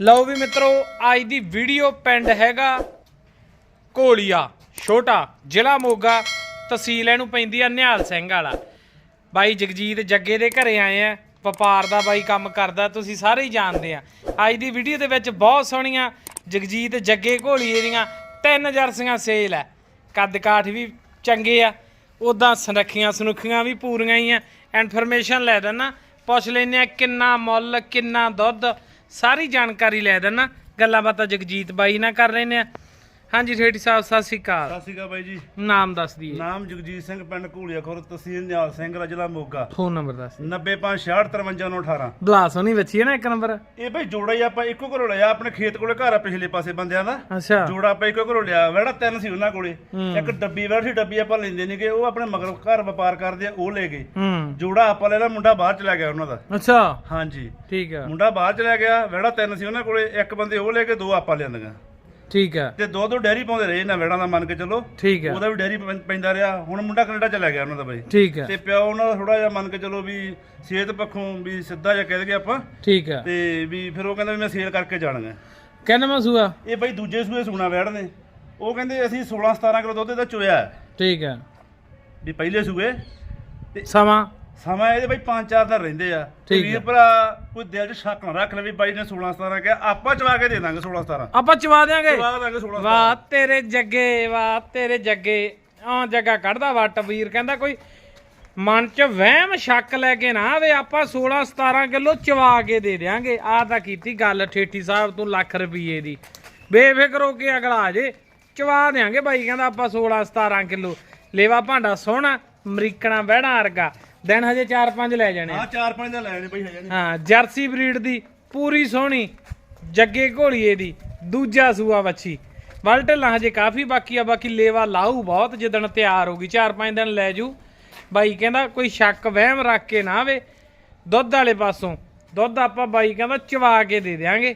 ਲਓ ਵੀ ਮਿੱਤਰੋ, ਅੱਜ ਦੀ ਵੀਡੀਓ ਪਿੰਡ ਹੈਗਾ ਕੋਲੀਆ ਛੋਟਾ ਜ਼ਿਲ੍ਹਾ ਮੋਗਾ, ਤਹਿਸੀਲ ਇਹਨੂੰ ਪੈਂਦੀ ਆ ਨਿਹਾਲ ਸਿੰਘ ਵਾਲਾ। ਬਾਈ ਜਗਜੀਤ ਜੱਗੇ ਦੇ ਘਰੇ ਆਏ ਆ, ਵਪਾਰ ਦਾ ਬਾਈ ਕੰਮ ਕਰਦਾ, ਤੁਸੀਂ ਸਾਰੇ ਹੀ ਜਾਣਦੇ ਆ। ਅੱਜ ਦੀ ਵੀਡੀਓ ਦੇ ਵਿੱਚ ਬਹੁਤ ਸੋਹਣੀਆਂ ਜਗਜੀਤ ਜੱਗੇ ਘੋਲੀਏ ਦੀਆਂ ਤਿੰਨ ਜਰਸੀਆਂ ਸੇਲ ਹੈ ਕੱਦ ਕਾਠ ਵੀ ਚੰਗੇ ਆ ਉਦਾਂ ਸੁਨੱਖੀਆਂ ਸੁਨੱਖੀਆਂ ਵੀ ਪੂਰੀਆਂ ਹੀ ਆ। ਇਨਫੋਰਮੇਸ਼ਨ ਲੈ ਦੇਣਾ ਪੁੱਛ ਲੈਨੇ ਆ ਕਿੰਨਾ ਮੁੱਲ, ਕਿੰਨਾ ਦੁੱਧ ਸਾਰੀ ਜਾਣਕਾਰੀ ਲੈ ਦੇਣਾ ਗੱਲਾਂ ਬਾਤਾਂ ਜਗਜੀਤ ਬਾਈ ਨਾਲ ਕਰ ਲੈਨੇ ਆ। ਹਾਂਜੀ ਠੇਠੀ ਸਾਹਿਬ ਸਤਿ ਸ਼੍ਰੀ ਅਕਾਲ। ਸਤਿ ਸ਼੍ਰੀ ਅਕਾਲ ਬਾਈ ਜੀ। ਨਾਮ ਦੱਸ ਦਈਏ। ਨਾਮ ਜਗਜੀਤ ਸਿੰਘ ਪਿੰਡ ਘੂਲੀਆ ਖੁਰ ਤਹਿਸੀਲ ਨਿਹਾਲ ਸਿੰਘ ਦਾ ਜ਼ਿਲ੍ਹਾ ਮੋਗਾ। ਫੋਨ ਨੰਬਰ ਦੱਸ 9566535918 ਬਲਾਸ ਹੋਣੀ ਬੱਚੀ ਹੈ ਨਾ ਇੱਕ ਨੰਬਰ? ਇਹ ਬਾਈ ਜੋੜਾ ਹੀ ਆਪਾਂ ਇੱਕੋ ਘਰੋਂ ਲਿਆ ਆਪਣੇ ਖੇਤ ਕੋਲੇ ਘਰ ਆ ਪਿਛਲੇ ਪਾਸੇ ਬੰਦਿਆਂ ਦਾ। ਅੱਛਾ। ਜੋੜਾ ਆਪਾਂ ਇੱਕੋ ਘਰੋਂ ਲਿਆ ਵੜਾ ਤਿੰਨ ਸੀ ਉਹਨਾਂ ਕੋਲੇ। ਇੱਕ ਡੱਬੀ ਵੜ ਸੀ ਡੱਬੀ ਆਪਾਂ ਲੈਂਦੇ ਨਹੀਂਗੇ ਉਹ ਆਪਣੇ ਮਗਰ ਘਰ ਵਪਾਰ ਕਰਦੇ ਆ ਉਹ ਲੈ ਗਏ। ਹੂੰ। ਜੋੜਾ ਆਪਾਂ ਲੈਣਾ ਮੁੰਡਾ ਬਾਹਰ ਚਲਾ ਗਿਆ ਉਹਨਾਂ ਦਾ। ਅੱਛਾ। ਹਾਂਜੀ। ਠੀਕ ਆ। ਮੁੰਡਾ ਬਾਹਰ ਚਲਾ ਗਿਆ ਵੜਾ ਤਿੰਨ ਸੀ ਉਹਨਾਂ ਕੋਲੇ ਇੱਕ ਬੰਦੇ ਉਹ ਲੈ ਕੇ ਦੋ ਆਪਾਂ ਲਿਆਂਦੀਆਂ। ਠੀਕ ਆ। ਤੇ ਦੋ ਦੋ ਡੈਰੀ ਪਾਉਂਦੇ ਰਹੇ ਨਾ ਵੜਾ ਦਾ ਮੰਨ ਕੇ ਚੱਲੋ। ਠੀਕ ਆ। ਉਹਦਾ ਵੀ ਡੈਰੀ ਪੈਂ- ਪੈਂਦਾ ਰਿਹਾ। ਹੁਣ ਮੁੰਡਾ ਕੈਨੇਡਾ ਚਲਾ ਗਿਆ ਉਹਨਾਂ ਦਾ ਬਾਈ। ਠੀਕ ਆ। ਤੇ ਪਿਓ ਉਹਨਾਂ ਦਾ ਥੋੜਾ ਜਿਹਾ ਮੰਨ ਕੇ ਚਲੋ ਵੀ ਸਿਹਤ ਪੱਖੋਂ ਵੀ ਸਿੱਧਾ ਜਿਹਾ ਕਹਿ ਦਈਏ ਆਪਾਂ। ਠੀਕ ਆ। ਤੇ ਵੀ ਫਿਰ ਉਹ ਕਹਿੰਦਾ ਵੀ ਮੈਂ ਸੇਲ ਕਰਕੇ ਜਾਣਾ ਕਹਿੰਦਾ ਮੈਂ ਸੂਆ। ਇਹ ਬਾਈ ਦੂਜੇ ਸੂਏ ਸੁਣਾ ਵੈੜ ਨੇ। ਉਹ ਕਹਿੰਦੇ ਅਸੀਂ 16 17 ਕਿਲੋ ਦੁੱਧ ਦਾ ਚੋਇਆ। ਹੈ। ਠੀਕ ਆ। ਵੀ ਪਹਿਲੇ ਸੂਏ। ਸਮਾਂ। ਸਮਾਂ ਇਹਦੇ ਬਾਈ 5-4 ਦਿਨ ਰਹਿੰਦੇ ਆ। ਤੇ ਠੀਕ ਵੀਰ ਆ। ਭਰਾ ਕੋਈ ਦਿਲ 'ਚ ਸ਼ੱਕ ਨਾ ਰੱਖ ਲੈ ਵੀ ਬਾਈ ਨੇ 16 17 ਕਿਹਾ। ਆਪਾਂ ਚਵਾ ਕੇ ਦੇ ਦਾਂਗੇ 16 17 ਆਪਾਂ ਚਵਾ ਦਿਆਂਗੇ। ਚਵਾ ਦਾਂਗੇ 16 ਵਾਹ ਤੇਰੇ ਜੱਗੇ ਵਾਹ ਤੇਰੇ ਜੱਗੇ। ਆ ਜੱਗਾ ਕੱਢਦਾ ਵੱਟ ਵੀਰ ਕਹਿੰਦਾ ਕੋਈ ਮਨ ਚ ਵਹਿਮ ਸ਼ੱਕ ਲੈ ਕੇ ਨਾ ਆਵੇ। ਆਪਾਂ 16 17 ਕਿਲੋ ਚਵਾ ਕੇ ਦੇ ਦਿਆਂਗੇ। ਆ ਤਾਂ ਕੀਤੀ ਗੱਲ ਠੇਠੀ ਸਾਹਿਬ ਤੂੰ ਲੱਖ ਰੁਪਏ ਦੀ। ਬੇਫਿਕਰ ਹੋ ਕੇ ਅਗਲਾ ਆ ਜੇ। ਚਵਾ ਦਿਆਂਗੇ ਬਾਈ ਕਹਿੰਦਾ ਆਪਾਂ 16 17 ਕਿਲੋ। ਲੇਵਾ ਭਾਂਡਾ ਸੋਹਣਾ ਅਮਰੀਕਣਾ ਬਹਿਣਾ ਵਰਗਾ। ਦਿਨ ਹਜੇ 4-5 ਲੈ ਜਾਣੇ ਆ। ਹਾਂ 4-5 ਦਿਨ ਲੈਣੇ ਬਾਈ ਹਜੇ ਨੇ ਹਾਂ ਜਰਸੀ ਬਰੀਡ ਦੀ ਪੂਰੀ ਸੋਹਣੀ ਜੱਗੇ ਘੋਲੀਏ ਦੀ ਦੂਜਾ ਸੂਆ ਵੱਛੀ। ਵਲਟਲਾਂ ਹਜੇ ਕਾਫੀ ਬਾਕੀ ਆ ਬਾਕੀ ਲੇਵਾ ਲਾਊ ਬਹੁਤ ਜਿੱਦਣ ਤਿਆਰ ਹੋਗੀ 4-5 ਦਿਨ ਲੈ ਜੂ। ਬਾਈ ਕਹਿੰਦਾ ਕੋਈ ਸ਼ੱਕ ਵਹਿਮ ਰੱਖ ਕੇ ਨਾ ਆਵੇ। ਦੁੱਧ ਵਾਲੇ ਪਾਸੋਂ ਦੁੱਧ ਆਪਾਂ ਬਾਈ ਕਹਿੰਦਾ ਚਵਾ ਕੇ ਦੇ ਦਿਆਂਗੇ।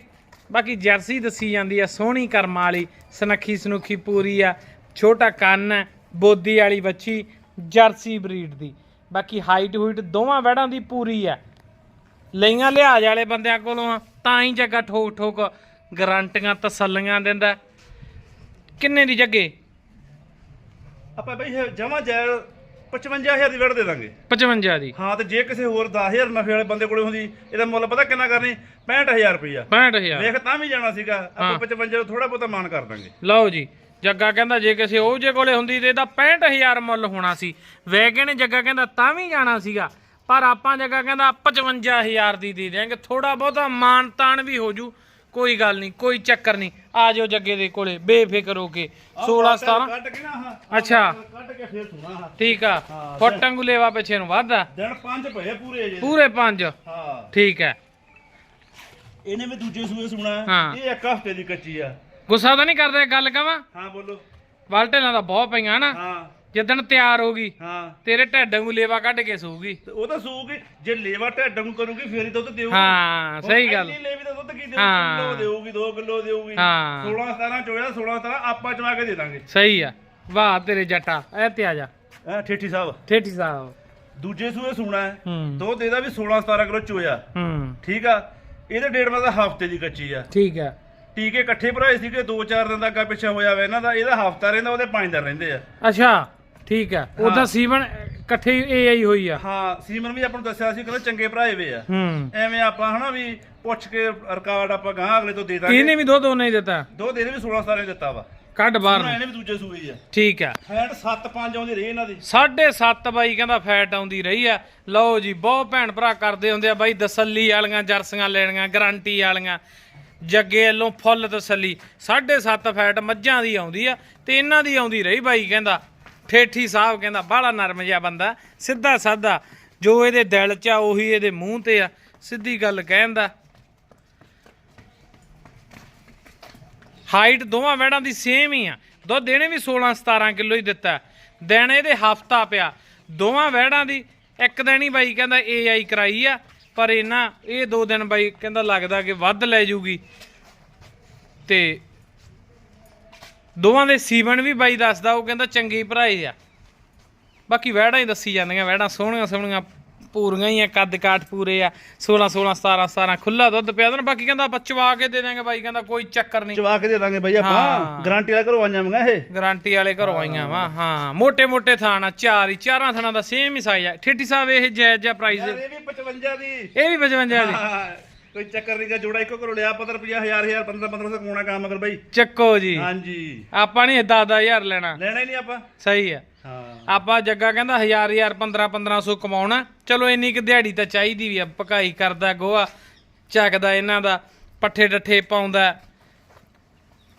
ਬਾਕੀ ਜਰਸੀ ਦੱਸੀ ਜਾਂਦੀ ਆ ਸੋਹਣੀ ਕਰਮਾਂ ਵਾਲੀ ਸਨੱਖੀ ਸਨੁਖੀ ਪੂਰੀ ਆ। ਛੋਟਾ ਕੰਨ ਹੈ ਬੋਦੀ ਵਾਲੀ ਵੱਛੀ ਜਰਸੀ ਬਰੀਡ ਦੀ। ਬਾਕੀ ਹਾਈਟ ਹੂਈਟ ਦੋਵਾਂ ਵੜਾਂ ਦੀ ਪੂਰੀ ਆ ਲਈਆਂ ਲਿਹਾਜ਼ ਵਾਲੇ ਬੰਦਿਆਂ ਕੋਲੋਂ ਤਾਂ ਹੀ ਜੱਗਾ ਠੋਕ ਠੋਕ ਗਾਰੰਟੀਆਂ ਤਸੱਲੀਆਂ ਦਿੰਦਾ ਕਿੰਨੇ ਦੀ ਜੱਗੇ? ਆਪਾਂ ਬਾਈ ਜਮਾ ਜੈ 55000 ਦੀ ਵੜ ਦੇ ਦਾਂਗੇ। 55 ਦੀ। ਹਾਂ ਤੇ ਜੇ ਕਿਸੇ ਹੋਰ 10000 ਨਫੇ ਵਾਲੇ ਬੰਦੇ ਕੋਲੇ ਹੁੰਦੀ ਇਹਦਾ ਮੁੱਲ ਪਤਾ ਕਿੰਨਾ ਕਰਨੀ? 65000 ਰੁਪਇਆ 65000 ਵੇਖ ਤਾਂ ਵੀ ਜਾਣਾ ਸੀਗਾ। ਆਪਾਂ 55 ਥੋੜਾ ਬਹੁਤਾ ਮਾਨ ਕਰ ਦਾਂਗੇ। ਲਓ ਜੀ ਜੱਗਾ ਕਹਿੰਦਾ ਜੇ ਕਿਸੇ ਉਹ ਜੇ ਕੋਲੇ ਹੁੰਦੀ ਤੇ ਇਹਦਾ 65000 ਮੁੱਲ ਹੋਣਾ ਸੀ। ਵੇਗੇ ਨੇ ਜੱਗਾ ਕਹਿੰਦਾ ਤਾਂ ਵੀ ਜਾਣਾ ਸੀਗਾ। ਪਰ ਆਪਾਂ ਜੱਗਾ ਕਹਿੰਦਾ 55000 ਦੀ ਦੇ ਦਿਆਂਗੇ। ਥੋੜਾ ਬਹੁਤਾ ਮਾਨ ਤਾਨ ਵੀ ਹੋ ਜੂ। ਕੋਈ ਗੱਲ ਨਹੀਂ ਕੋਈ ਚੱਕਰ ਨਹੀਂ। ਆ ਜਾਓ ਜੱਗੇ ਦੇ ਕੋਲੇ ਬੇਫਿਕਰ ਹੋ ਕੇ। 16 17 ਕੱਟ ਕੇ ਨਾ ਆਹ ਅੱਛਾ। ਕੱਟ ਕੇ ਫੇਰ ਸੁਣਾ ਆਹ। ਠੀਕ ਆ। ਫੁੱਟ ਵਾਂਗੂ ਲੇਵਾ ਪਿੱਛੇ ਨੂੰ ਵੱਧਦਾ। ਦਿਨ ਪੰਜ ਪਏ ਪੂਰੇ ਜੇ। ਪੂਰੇ ਪੰਜ। ਹਾਂ। ਠੀਕ ਹੈ। ਇਹਨੇ ਵੀ ਦੂਜੇ ਸੂਏ ਸੁਣਾ। ਹਾਂ। ਇਹ ਇੱਕ ਹਫ਼ਤੇ ਦੀ ਕੱਚੀ ਆ। ਗੁੱਸਾ ਤਾਂ ਨਹੀਂ ਕਰਦੇ ਗੱਲ ਕਵਾਂ? ਹਾਂ ਬੋਲੋ। ਵਲਟੇਲਾਂ ਦਾ ਬਹੁਤ ਪਈਆਂ ਨਾ। ਹਾਂ। ਜਿੱਦਣ ਤਿਆਰ ਹੋ ਗਈ ਹਾਂ। ਤੇਰੇ ਢੱਡ ਵਾਂਗੂ ਲੇਵਾ ਕੱਢ ਕੇ ਸੂਗੀ। ਉਹ ਤਾਂ ਸੂਗੀ। ਜੇ ਲੇਵਾ ਢੱਡ ਨੂੰ ਕਰੂਗੀ ਫੇਰ ਹੀ ਦੁੱਧ ਦੇਊਗੀ। ਹਾਂ ਸਹੀ ਗੱਲ। ਇੰਨੀ ਲੇਵੀ ਦਾ ਦੁੱਧ ਕੀ ਦੇਊਗੀ? ਹਾਂ। ਕਿਲੋ ਦੇਊਗੀ 2 ਕਿਲੋ ਦੇਊਗੀ। ਹਾਂ। 16 17 ਚੋਇਆ 16 17 ਆਪਾਂ ਚਵਾ ਕੇ ਦੇ ਦਾਂਗੇ। ਸਹੀ ਆ। ਵਾਹ ਤੇਰੇ ਜੱਟਾ ਐ ਤੇ ਆ ਜਾ। ਹਾਂ ਠੇਠੀ ਸਾਹਿਬ। ਠੇਠੀ ਸਾਹਿਬ। ਦੂਜੇ ਸੂਏ ਸੁਣਾ ਹੈ। ਦੁੱਧ ਇਹਦਾ ਵੀ 16 17 ਕਿਲੋ ਚੋਇਆ। ਹੂੰ। ਠੀਕ ਆ? ਇਹਦੇ ਡੇਢ ਮਾ ਦਾ ਹਫ਼ਤੇ ਦੀ ਕੱਚੀ ਆ। ਠੀਕ ਹੈ ਟੀਕੇ ਇਕੱਠੇ ਭਰਾਏ ਸੀਗੇ 2-4 ਦਿਨ ਦਾ ਅੱਗਾ ਪਿੱਛੇ ਹੋਇਆ ਵਾ ਇਹਨਾਂ ਦਾ ਇਹਦਾ ਹਫਤਾ ਰਹਿੰਦਾ ਉਹਦੇ 5 ਦਿਨ ਰਹਿੰਦੇ ਆ। ਅੱਛਾ ਠੀਕ ਹੈ। ਉਹਦਾ ਸੀਵਨ ਇਕੱਠੇ ਏ ਆਈ ਹੋਈ ਆ। ਹਾਂ ਸੀਮਨ ਵੀ ਆਪਾਂ ਨੂੰ ਦੱਸਿਆ ਸੀ ਕਹਿੰਦਾ ਚੰਗੇ ਭਰਾਏ ਵੇ ਆ। ਹੂੰ। ਐਵੇਂ ਆਪਾਂ ਹਨਾ ਵੀ ਪੁੱਛ ਕੇ ਰਿਕਾਰਡ ਆਪਾਂ ਗਾਂ ਅਗਲੇ ਤੋਂ ਦੇ ਦਾਂਗੇ। ਇਹਨੇ ਵੀ ਦੁੱਧ ਉਹਨੇ ਹੀ ਦਿੱਤਾ? ਦੋ ਦੇ ਵੀ 16 17 ਦਿੱਤਾ ਵਾ। ਕੱਢ ਬਾਹਰ ਨੂੰ। ਇਹਨੇ ਵੀ ਦੂਜੇ ਸੂਏ ਹੀ ਆ। ਠੀਕ ਹੈ ਫੈਟ 7-5 ਆਉਂਦੀ ਰਹੀ ਇਹਨਾਂ ਦੀ। ਸਾਢੇ ਸੱਤ ਬਾਈ ਕਹਿੰਦਾ ਫੈਟ ਆਉਂਦੀ ਰਹੀ ਆ। ਲਓ ਜੀ ਬਹੁਤ ਭੈਣ ਭਰਾ ਕਰਦੇ ਹੁੰਦੇ ਆ ਬਾਈ ਤਸੱਲੀ ਵਾਲੀਆਂ ਜਰਸੀਆਂ ਲੈਣੀਆਂ ਗਾਰੰਟੀ ਵਾਲੀਆਂ। ਜੱਗੇ ਵੱਲੋਂ ਫੁੱਲ ਤਸੱਲੀ। ਸਾਢੇ ਸੱਤ ਫੈਟ ਮੱਝਾਂ ਦੀ ਆਉਂਦੀ ਆ ਤੇ ਇਹਨਾਂ ਦੀ ਆਉਂਦੀ ਰਹੀ ਬਾਈ ਕਹਿੰਦਾ। ਠੇਠੀ ਸਾਹਿਬ ਕਹਿੰਦਾ, ਬਾਹਲਾ ਨਰਮ ਜਿਹਾ ਬੰਦਾ, ਸਿੱਧਾ ਸਾਦਾ। ਜੋ ਇਹਦੇ ਦਿਲ 'ਚ ਆ, ਉਹੀ ਇਹਦੇ ਮੂੰਹ ਤੇ ਆ। ਸਿੱਧੀ ਗੱਲ ਕਹਿੰਦਾ ਹਾਈਟ ਦੋਵਾਂ ਵੈੜਾਂ ਦੀ ਸੇਮ ਹੀ ਆ। ਦੁੱਧ ਇਹਨੇ ਵੀ 16 17 ਕਿਲੋ ਹੀ ਦਿੱਤਾ। ਦਿਨ ਇਹਦੇ ਹਫਤਾ ਪਿਆ। ਦੋਵਾਂ ਵੈੜਾਂ ਦੀ ਇੱਕ ਦਿਨ ਹੀ ਬਾਈ ਕਹਿੰਦਾ ਏਆਈ ਕਰਾਈ ਆ। ਪਰ ਇਹਨਾਂ ਇਹ ਦੋ ਦਿਨ ਬਾਈ ਕਹਿੰਦਾ ਲੱਗਦਾ ਕਿ ਵੱਧ ਲੈ ਜੂਗੀ। ਤੇ ਦੋਵਾਂ ਦੇ ਸੀਵਨ ਵੀ ਬਾਈ ਦੱਸਦਾ, ਉਹ ਕਹਿੰਦਾ ਚੰਗੀ ਭਰਾਏ ਆ। ਬਾਕੀ ਵਹਿੜਾਂ ਹੀ ਦੱਸੀ ਜਾਂਦੀਆਂ, ਵਹਿੜਾਂ ਸੋਹਣੀਆਂ ਸੋਹਣੀਆਂ ਪੂਰੀਆਂ ਹੀ ਆ ਕੱਦ ਕਾਠ ਪੂਰੇ ਆ। 16 16 17 17 ਖੁੱਲਾ ਦੁੱਧ ਪਿਆ ਦੇਣ ਬਾਕੀ ਕਹਿੰਦਾ ਆਪਾਂ ਚਵਾ ਕੇ ਦੇ ਦਾਂਗੇ ਬਾਈ ਕਹਿੰਦਾ ਕੋਈ ਚੱਕਰ ਨਹੀਂ। ਚਵਾ ਕੇ ਦੇ ਦਾਂਗੇ ਬਾਈ ਆਪਾਂ। ਗਾਰੰਟੀ ਵਾਲਾ ਘਰੋਂ ਆਈਆਂ ਮੰਗਾ ਇਹ। ਗਾਰੰਟੀ ਵਾਲੇ ਘਰੋਂ ਆਈਆਂ ਵਾ ਹਾਂ। ਮੋٹے ਮੋٹے ਥਾਣਾ ਚਾਰ ਹੀ ਚਾਰਾਂ ਥਾਣਾ ਦਾ ਸੇਮ ਹੀ ਸਾਈਜ਼ ਆ। ਠੇਠੀ ਸਾਹਿਬ ਇਹ ਜੈ ਜਾਂ ਪ੍ਰਾਈਸ ਇਹ ਵੀ 55 ਦੀ। ਇਹ ਵੀ 55 ਦੀ। ਕੋਈ ਚੱਕਰ ਨਹੀਂ ਗਾ ਜੋੜਾ ਇੱਕੋ ਕਰੋ ਲਿਆ ਪਤਾ ਰੁਪਿਆ 15 1500 ਕਮਾਉਣਾ ਕੰਮ ਕਰ ਬਾਈ। ਚੱਕੋ ਜੀ। ਹਾਂਜੀ। ਆਪਾਂ ਨਹੀਂ 10 10000 ਲੈਣਾ। ਲੈਣਾ ਹੀ ਨਹੀਂ ਆਪਾਂ। ਸਹੀ ਆ। ਆਪਾਂ ਜੱਗਾ ਕਹਿੰਦਾ 1000 1000 15 1500 ਕਮਾਉਣਾ। ਚਲੋ ਇੰਨੀ ਕੁ ਦਿਹਾੜੀ ਤਾਂ ਚਾਹੀਦੀ ਵੀ ਆ ਪਕਾਈ ਕਰਦਾ ਗੋਹਾ ਚੱਕਦਾ ਇਹਨਾਂ ਦਾ ਪੱਠੇ ਡੱਠੇ ਪਾਉਂਦਾ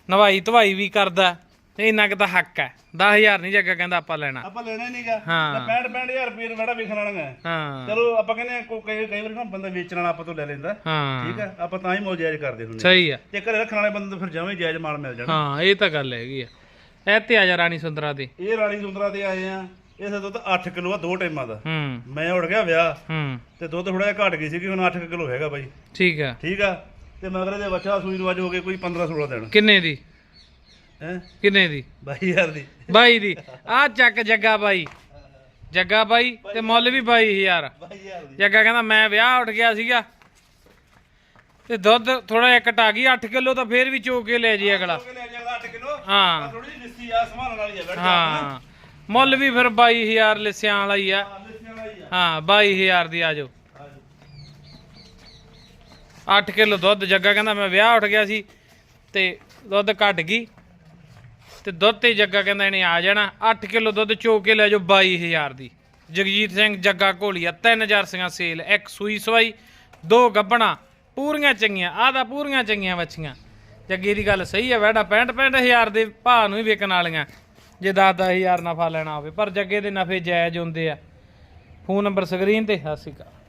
ਨਵਾਈ ਧਵਾਈ ਵੀ ਕਰਦਾ ਤੇ ਇੰਨਾ ਕੁ ਤਾਂ ਹੱਕ ਹੈ। 10000 ਨਹੀਂ ਜੱਗਾ ਕਹਿੰਦਾ ਆਪਾਂ ਲੈਣਾ। ਆਪਾਂ ਲੈਣਾ ਹੀ ਨਹੀਂਗਾ। ਹਾਂ। 65 65000 ਰੁਪਏ ਮੇੜਾ ਵੇਖਣ ਵਾਲਾ ਹੈ। ਚਲੋ ਆਪਾਂ ਕਹਿੰਦੇ ਕੋਈ ਕਈ ਵਾਰੀ ਨਾ ਬੰਦਾ ਵੇਚਣ ਵਾਲਾ ਆਪਾਂ ਤੋਂ ਲੈ ਲੈਂਦਾ। ਹਾਂ। ਠੀਕ ਹੈ ਆਪਾਂ ਤਾਂ ਹੀ ਮੌਜ ਜਾਇਜ਼ ਕਰਦੇ ਹੁੰਦੇ ਸਹੀ ਆ ਘਰੇ ਰੱਖਣ ਵਾਲੇ ਬੰਦੇ ਤੋਂ ਫਿਰ ਜਮਾਂ ਹੀ ਜਾਇਜ਼ ਮਾਲ ਮਿਲ ਜਾਣਾ। ਹਾਂ ਇਹ ਤਾਂ ਗੱਲ ਹੈਗੀ ਆ। ਇਹ ਤੇ ਆ ਜਾ ਰਾਣੀ ਸੁੰਦਰਾ ਦੀ। ਇਹ ਰਾਣੀ ਸੁੰਦਰਾ ਤੇ ਆਏ ਆ। ਇਸ ਦੁੱਧ 8 ਕਿਲੋ ਆ ਦੋ ਟਾਈਮਾਂ ਦਾ। ਹੂੰ। ਮੈਂ ਉੜ ਗਿਆ ਵਿਆਹ। ਹੂੰ। ਤੇ ਦੁੱਧ ਥੋੜਾ ਜਿਹਾ ਘਟ ਗਈ ਸੀਗੀ ਹੁਣ 8 ਕਿਲੋ ਹੈਗਾ ਬਾਈ। ਠੀਕ ਆ। ਠੀਕ ਆ? ਤੇ ਮਗਰ ਦੇ ਬੱਚਾ ਸੂਈ ਨੂੰ ਅੱਜ ਹੋ ਗਏ ਕੋਈ 15 16 ਦਿਨ। ਕਿੰਨੇ ਦੀ? ਹੈ? ਕਿੰਨੇ ਦੀ? ਬਾਈ ਯਾਰ ਦੀ। ਬਾਈ ਦੀ। ਆ ਚੱਕ ਜੱਗਾ ਬਾਈ। ਜੱਗਾ ਬਾਈ ਤੇ ਮੁੱਲ ਵੀ ਬਾਈ ਹਜ਼ਾਰ। ਬਾਈ ਯਾਰ ਦੀ। ਜੱਗਾ ਕਹਿੰਦਾ ਮੈਂ ਵਿਆਹ ਉੱਠ ਗਿਆ ਸੀਗਾ। ਤੇ ਦੁੱਧ ਥੋੜਾ ਜਿਹਾ ਘਟਾ ਗਈ 8 ਕਿਲੋ ਤਾਂ ਫੇਰ ਵੀ ਚੋ ਕੇ ਲੈ ਜੀ ਅਗਲਾ। ਲੈ ਜਾਗਾ 8 ਕਿਲੋ ਹਾਂ। ਥੋੜੀ ਜਿਹੀ ਲਿੱਸੀ ਆ ਸੰਭਾਲਣ ਵਾਲੀ ਆ ਬੈਠ ਹਾਂ। ਮੁੱਲ ਵੀ ਫਿਰ 22000 ਲਿਸਿਆਂ ਵਾਲਾ ਹੀ ਆ। ਲਿੱਸੀਆਂ ਵਾਲੀ ਆ। ਹਾਂ 22000 ਦੀ ਆ ਜਾਓ। 8 ਕਿਲੋ ਦੁੱਧ ਜੱਗਾ ਕਹਿੰਦਾ ਮੈਂ ਵਿਆਹ ਉੱਠ ਗਿਆ ਸੀ ਤੇ ਦੁੱਧ ਘਟ ਗਈ। ਤੇ ਦੁੱਧ ਤੇ ਜੱਗਾ ਕਹਿੰਦਾ ਇਹਨੇ ਆ ਜਾਣਾ। 8 ਕਿਲੋ ਦੁੱਧ ਚੋ ਕੇ ਲੈ ਜਾਓ 22000 ਦੀ। ਜਗਜੀਤ ਸਿੰਘ ਜੱਗਾ ਘੋਲੀਆ ਤਿੰਨ ਜਰਸੀਆਂ ਸੇਲ ਇੱਕ ਸੂਈ ਸਵਾਈ ਦੋ ਗੱਬਣਾ ਪੂਰੀਆਂ ਚੰਗੀਆਂ ਆਹ ਤਾਂ ਪੂਰੀਆਂ ਚੰਗੀਆਂ ਵੱਛੀਆਂ ਜੱਗੇ ਦੀ ਗੱਲ ਸਹੀ ਹੈ ਵੈੜਾ 65 65000 ਦੇ ਭਾਅ ਨੂੰ ਹੀ ਵਿਕਣ ਵਾਲੀਆਂ। ਜੇ 10 10000 ਨਫਾ ਲੈਣਾ ਹੋਵੇ, ਪਰ ਜੱਗੇ ਦੇ ਨਫੇ ਜਾਇਜ਼ ਹੁੰਦੇ ਆ। ਫੋਨ ਨੰਬਰ ਸਕਰੀਨ ਤੇ, ਸਤਿ ਸ਼੍ਰੀ ਅਕਾਲ।